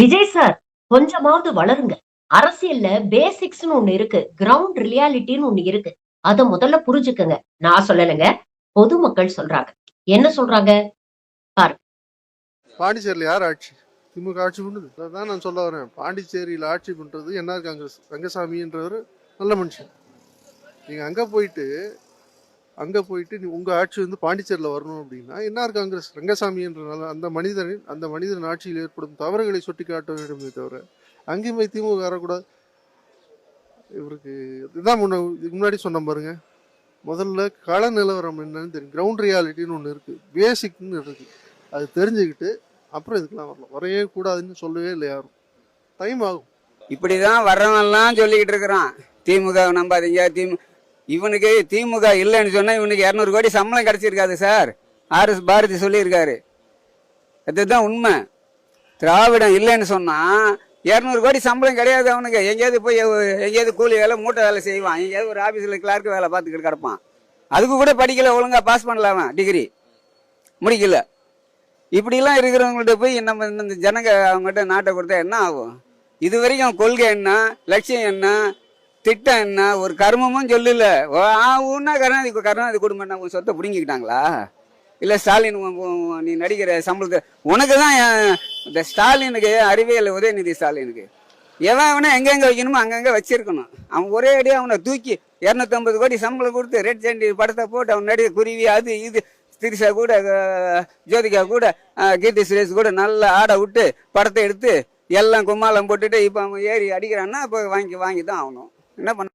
Vijay sir கொஞ்சமாவது வளருங்க. அரசியல்ல பேசிக்ஸ்னு ஒண்ணு இருக்கு கிரவுண்ட் ரியாலிட்டின்னு ஒண்ணு இருக்கு. அத முதல்ல புரிஞ்சுக்கங்க. நான் சொல்லலைங்க பொதுமக்கள் சொல்றாங்க. என்ன சொல்றாங்க? பாண்டிச்சேரியில் யார் ஆட்சி? திமுக ஆட்சி பண்ணுது. அதான் நான் சொல்ல வரேன். பாண்டிச்சேரியில் ஆட்சி பண்ணுறது என்ஆர் காங்கிரஸ் ரங்கசாமின்றவர் நல்ல மனுஷன். நீங்கள் அங்கே போயிட்டு அங்கே போயிட்டு நீ உங்கள் ஆட்சி வந்து பாண்டிச்சேரியில் வரணும் அப்படின்னா என்ஆர் காங்கிரஸ்? ரங்கசாமி என்றனால அந்த மனிதனின் அந்த மனிதன் ஆட்சியில் ஏற்படும் தவறுகளை சுட்டி காட்ட வேண்டுமே தவிர அங்கேயும் போய் திமுக வரக்கூடாது இவருக்கு இதுதான் முன்ன இதுக்கு முன்னாடி சொன்ன பாருங்க. முதல்ல கள நிலவரம் என்னன்னு தெரியும். கிரவுண்ட் ரியாலிட்டின்னு ஒன்று இருக்குது பேசிக்னு இருக்குது அது தெரிஞ்சுக்கிட்டு அப்புறம் இதுக்கெல்லாம் வரலாம். வரையே கூடாதுன்னு சொல்லவே இல்லை யாரும் டைம் ஆகும். இப்படிதான் வர்றவன்லாம் சொல்லிக்கிட்டு இருக்கிறான். திமுக நம்பாதீங்க. திமுக இவனுக்கு திமுக இல்லைன்னு சொன்னால் இவனுக்கு இரநூறு கோடி சம்பளம் கிடைச்சிருக்காது சார். ஆர்எஸ் பாரதி சொல்லியிருக்காரு. அதுதான் உண்மை. திராவிடம் இல்லைன்னு சொன்னால் இரநூறு கோடி சம்பளம் கிடையாது அவனுக்கு. எங்கேயாவது போய் எங்கேயாவது கூலி வேலை மூட்டை வேலை செய்வான். எங்கேயாவது ஒரு ஆஃபீஸில் கிளார்க்கு வேலை பார்த்துக்கிட்டு கிடப்பான். அதுக்கு கூட படிக்கல ஒழுங்காக பாஸ் பண்ணல அவன் டிகிரி முடிக்கல. இப்படிலாம் இருக்கிறவங்கள்ட்ட போய் நம்ம இந்த ஜனங்க அவங்ககிட்ட நாட்டை கொடுத்தா என்ன ஆகும்? இது வரைக்கும் கொள்கை என்ன லட்சியம் என்ன திட்டம் என்ன ஒரு கர்மமும் சொல்லல. ஓ, ஆ ஊன்னா கருணாநிதி கருணாநிதி குடும்பம் உன் சொத்தை பிடுங்கிக்கிட்டாங்களா? இல்லை ஸ்டாலின் நீ நடிக்கிற சம்பளத்தை உனக்கு தான் இந்த ஸ்டாலினுக்கு அறிவியல் உதயநிதி ஸ்டாலினுக்கு. எவன் அவனை எங்கெங்க வைக்கணுமோ அங்கங்க வச்சிருக்கணும். அவன் ஒரே அடியாக அவனை தூக்கி இரநூத்தம்பது கோடி சம்பளம் கொடுத்து ரெட் ஜெண்டி படத்தை போட்டு அவன் நடிகை குருவி அது இது திரிஷா கூட ஜோதிகா கூட கீர்த்தி சுரேஷ் கூட நல்லா ஆட விட்டு படத்தை எடுத்து எல்லாம் கும்மாளம் போட்டுட்டு இப்போ அவன் ஏறி அடிக்கிறான்னா இப்போ வாங்கி வாங்கி தான் ஆகணும். என்ன பண்ண